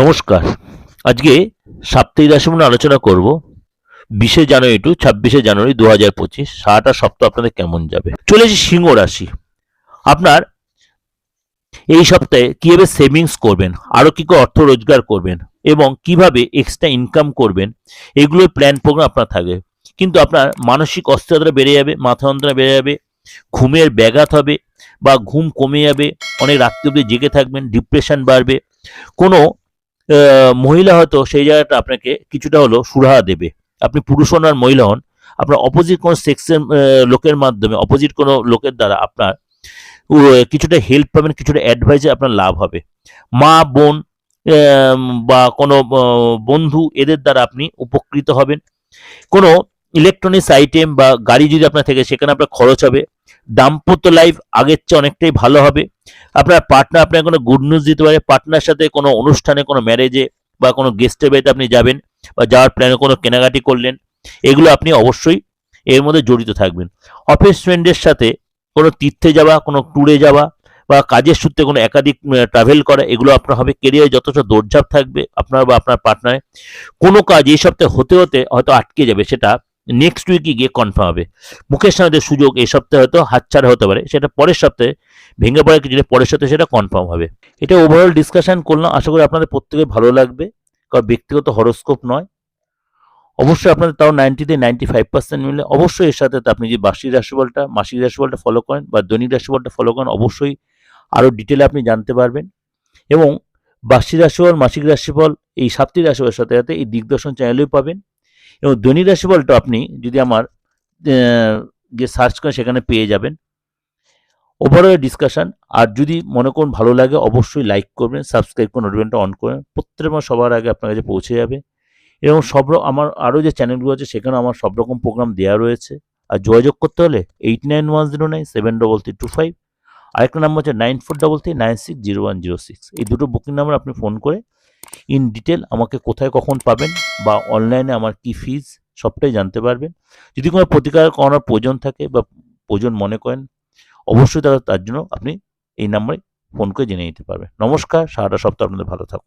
নমস্কার। আজকে সাপ্তাহিক রাশিফল নিয়ে আলোচনা করব। বিশে জানুয়ারি টু ছাব্বিশে জানুয়ারি দু হাজার পঁচিশ, সারাটা সপ্তাহ আপনাদের কেমন যাবে? চলে এসেছি সিংহ রাশি। আপনার এই সপ্তাহে কীভাবে সেভিংস করবেন আরও কী করে অর্থ রোজগার করবেন এবং কীভাবে এক্সট্রা ইনকাম করবেন, এগুলোর প্ল্যান প্রোগ্রাম আপনার থাকে। কিন্তু আপনার মানসিক অস্থিরতা বেড়ে যাবে, মাথা যন্ত্রণা বেড়ে যাবে, ঘুমের ব্যাঘাত হবে বা ঘুম কমে যাবে, অনেক রাত্রি অবধি জেগে থাকবেন ডিপ্রেশন বাড়বে। কোনো মহিলা হয়তো সেই জায়গাটা আপনাকে কিছুটা হলো সুরাহা দেবে। আপনি পুরুষ হন আর মহিলা হন, আপনার অপোজিট কোনো সেক্সের লোকের মাধ্যমে অপোজিট কোনো লোকের দ্বারা আপনার কিছুটা হেল্প পাবেন, কিছুটা অ্যাডভাইসে আপনার লাভ হবে। মা, বোন বা কোনো বন্ধু, এদের দ্বারা আপনি উপকৃত হবেন। কোনো ইলেকট্রনিক্স আইটেম বা গাড়ি যদি আপনার থেকে, সেখানে আপনার খরচ হবে। দাম্পত্য লাইফ আগের চেয়ে অনেকটাই ভালো হবে। আপনার পার্টনার আপনাকে কোনো গুড নিউজ দিতে পারে পার্টনার সাথে কোনো অনুষ্ঠানে, কোনো ম্যারেজে বা কোনো গেস্টের বাড়িতে আপনি যাবেন বা যাওয়ার প্ল্যানে কোনো কেনাকাটি করলেন, এগুলো আপনি অবশ্যই এর মধ্যে জড়িত থাকবেন। অফিস ফ্রেন্ডের সাথে কোনো তীর্থে যাওয়া, কোনো ট্যুরে যাওয়া বা কাজের সূত্রে কোনো একাধিক ট্রাভেল করা, এগুলো আপনার হবে। কেরিয়ারে যথেষ্ট দৌড়ঝাঁপ থাকবে আপনার বা আপনার পার্টনারে কোনো কাজ এই সপ্তাহে হতে হতে হয়তো আটকে যাবে, সেটা নেক্সট উইকে গিয়ে কনফার্ম হবে। মুখের সামনে সুযোগ এই সপ্তাহে হয়তো হাতছাড়া হতে পারে, সেটা পরের সপ্তাহে, ভেঙে পড়ে কিছুটা পরের সাথে সেটা কনফার্ম হবে। এটা ওভারঅল ডিসকাশন করলাম, আশা করি আপনাদের প্রত্যেকের ভালো লাগবে, কারণ ব্যক্তিগত হরস্কোপ নয়। অবশ্যই আপনাদের তাও নাইনটিতে নাইনটি ফাইভ পার্সেন্ট মিলে, অবশ্যই এর সাথে আপনি যে বার্ষিক রাশিফলটা, মাসিক রাশিফলটা ফলো করেন বা দৈনিক রাশিফলটা ফলো করেন, অবশ্যই আরও ডিটেলে আপনি জানতে পারবেন। এবং বার্ষিক রাশিফল, মাসিক রাশিফল, এই সাপ্তাহিক রাশিফলের সাথে সাথে এই দিগদর্শন চ্যানেলেও পাবেন। এবং দৈনিক রাশিফলটা আপনি যদি আমার আহ, যে সার্চ করেন সেখানে পেয়ে যাবেন। ওভারঅল ডিসকাশন আর যদি মনে করুন ভালো লাগে অবশ্যই লাইক করবেন সাবস্ক্রাইব করে নোটিফিকেশনটা অন করবেন। প্রত্যেক মাস সবার আগে আপনার কাছে পৌঁছে যাবে। এবং সব আমার আরও যে চ্যানেলগুলো আছে সেখানে আমার সব রকম প্রোগ্রাম দেওয়া রয়েছে। আর যোগাযোগ করতে হলে eight nine one zero nine seven double three two five আরেকটা নাম্বার হচ্ছে nine four double three nine six zero one zero six এই দুটো বুকিং নাম্বার আপনি ফোন করে ইন ডিটেল আমাকে কোথায় কখন পাবেন বা অনলাইনে আমার কি ফিজ সবটাই জানতে পারবেন। যদি কোনো প্রতিকার করানোর প্রয়োজন থাকে বা প্রয়োজন মনে করেন, অবশ্যই তারা তার জন্য আপনি এই নাম্বারে ফোন করে জেনে নিতে পারবেন। নমস্কার, সারাটা সপ্তাহ আপনাদের ভালো থাকুন।